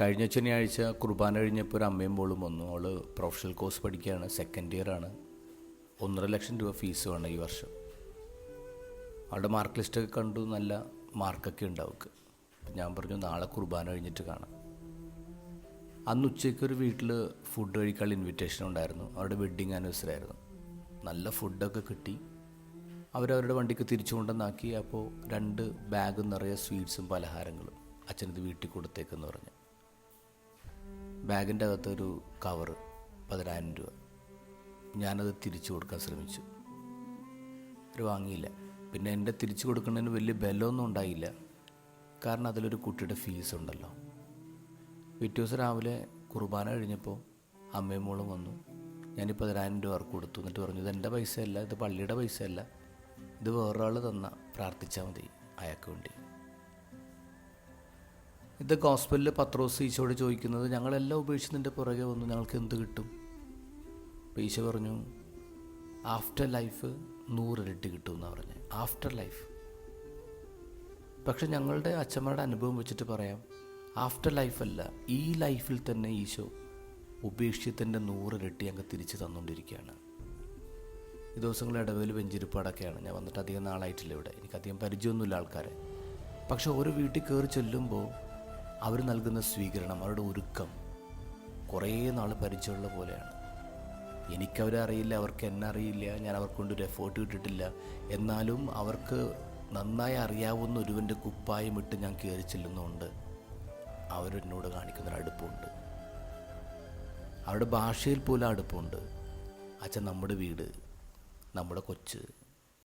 കഴിഞ്ഞ ശനിയാഴ്ച കുർബാന കഴിഞ്ഞപ്പോൾ ഒരു അമ്മയും മോളും വന്നു. അവൾ പ്രൊഫഷണൽ കോഴ്സ് പഠിക്കുകയാണ്. സെക്കൻഡ് ഇയർ ആണ്. ഒന്നര ലക്ഷം രൂപ ഫീസ് വേണം ഈ വർഷം. അവളുടെ മാർക്ക് ലിസ്റ്റൊക്കെ കണ്ടു. നല്ല മാർക്കൊക്കെ ഉണ്ട് അവൾക്ക്. ഞാൻ പറഞ്ഞു നാളെ കുർബാന കഴിഞ്ഞിട്ട് കാണാം. അന്ന് ഉച്ചയ്ക്ക് ഒരു വീട്ടിൽ ഫുഡ് കഴിക്കാനുള്ള ഇൻവിറ്റേഷൻ ഉണ്ടായിരുന്നു. അവരുടെ വെഡ്ഡിങ് ആനിവേഴ്സറി ആയിരുന്നു. നല്ല ഫുഡൊക്കെ കിട്ടി. അവരവരുടെ വണ്ടിക്ക് തിരിച്ചു കൊണ്ടുവന്നാക്കി. അപ്പോൾ രണ്ട് ബാഗ് നിറയെ സ്വീറ്റ്സും പലഹാരങ്ങളും അച്ഛനത് വീട്ടിൽ കൊടുത്തേക്കെന്ന് പറഞ്ഞു. ബാഗിന്റെ അകത്തൊരു കവറ് പതിനായിരം രൂപ. ഞാനത് തിരിച്ചു കൊടുക്കാൻ ശ്രമിച്ചു. അവർ വാങ്ങിയില്ല. പിന്നെ എന്റെ തിരിച്ചു കൊടുക്കുന്നതിന് വലിയ ബലമൊന്നും ഉണ്ടായില്ല. കാരണം അതിലൊരു കുട്ടിയുടെ ഫീസ് ഉണ്ടല്ലോ. പിറ്റേ ദിവസം രാവിലെ കുർബാന കഴിഞ്ഞപ്പോൾ അമ്മയും മോളും വന്നു. ഞാൻ പതിനായിരം രൂപ അവർക്ക് കൊടുത്തു. എന്നിട്ട് പറഞ്ഞു ഇത് എന്റെ പൈസയല്ല ഇത് പള്ളിയുടെ പൈസയല്ല. ഇത് വേറൊരാൾ തന്ന. പ്രാർത്ഥിച്ചാൽ മതി. അയാൾക്ക് വേണ്ടി. ഇത് ഗോസ്പലിൽ പത്രോസ് ഈശോട് ചോദിക്കുന്നത് ഞങ്ങളെല്ലാം ഉപേക്ഷിച്ച് നിന്റെ പുറകെ വന്ന് ഞങ്ങൾക്ക് എന്ത് കിട്ടും? അപ്പോൾ ഈശോ പറഞ്ഞു ആഫ്റ്റർ ലൈഫ് നൂറിരട്ടി കിട്ടുമെന്നാണ് പറഞ്ഞത് ആഫ്റ്റർ ലൈഫ് പക്ഷെ ഞങ്ങളുടെ അച്ഛന്മാരുടെ അനുഭവം വെച്ചിട്ട് പറയാം ആഫ്റ്റർ ലൈഫല്ല ഈ ലൈഫിൽ തന്നെ ഈശോ ഉപേക്ഷിച്ചതിന്റെ നൂറിരട്ടി അങ്ങ് തിരിച്ച് തന്നുകൊണ്ടിരിക്കുകയാണ്. ഈ ദിവസങ്ങളിൽ ഇടവേൽ വെഞ്ചിരിപ്പാടൊക്കെയാണ്. ഞാൻ വന്നിട്ട് അധികം നാളായിട്ടില്ല ഇവിടെ. എനിക്ക് എനിക്കധികം പരിചയമൊന്നുമില്ല ആൾക്കാരെ. പക്ഷെ ഒരു വീട്ടിൽ കയറി ചെല്ലുമ്പോൾ അവർ നൽകുന്ന സ്വീകരണം അവരുടെ ഒരുക്കം കുറേ നാൾ പരിചയമുള്ള പോലെയാണ്. എനിക്കവരെ അറിയില്ല അവർക്ക് എന്നെ അറിയില്ല ഞാൻ അവർക്ക് കൊണ്ടൊരു എഫേർട്ട് ഇട്ടിട്ടില്ല. എന്നാലും അവർക്ക് നന്നായി അറിയാവുന്ന ഒരുവന്റെ കുപ്പായം ഇട്ട് ഞാൻ കയറി ചെല്ലുന്നുണ്ട്. അവരെന്നോട് കാണിക്കുന്നൊരു അടുപ്പമുണ്ട് അവരുടെ ഭാഷയിൽ പോലും അടുപ്പമുണ്ട് അച്ഛൻ നമ്മുടെ വീട് നമ്മുടെ കൊച്ച്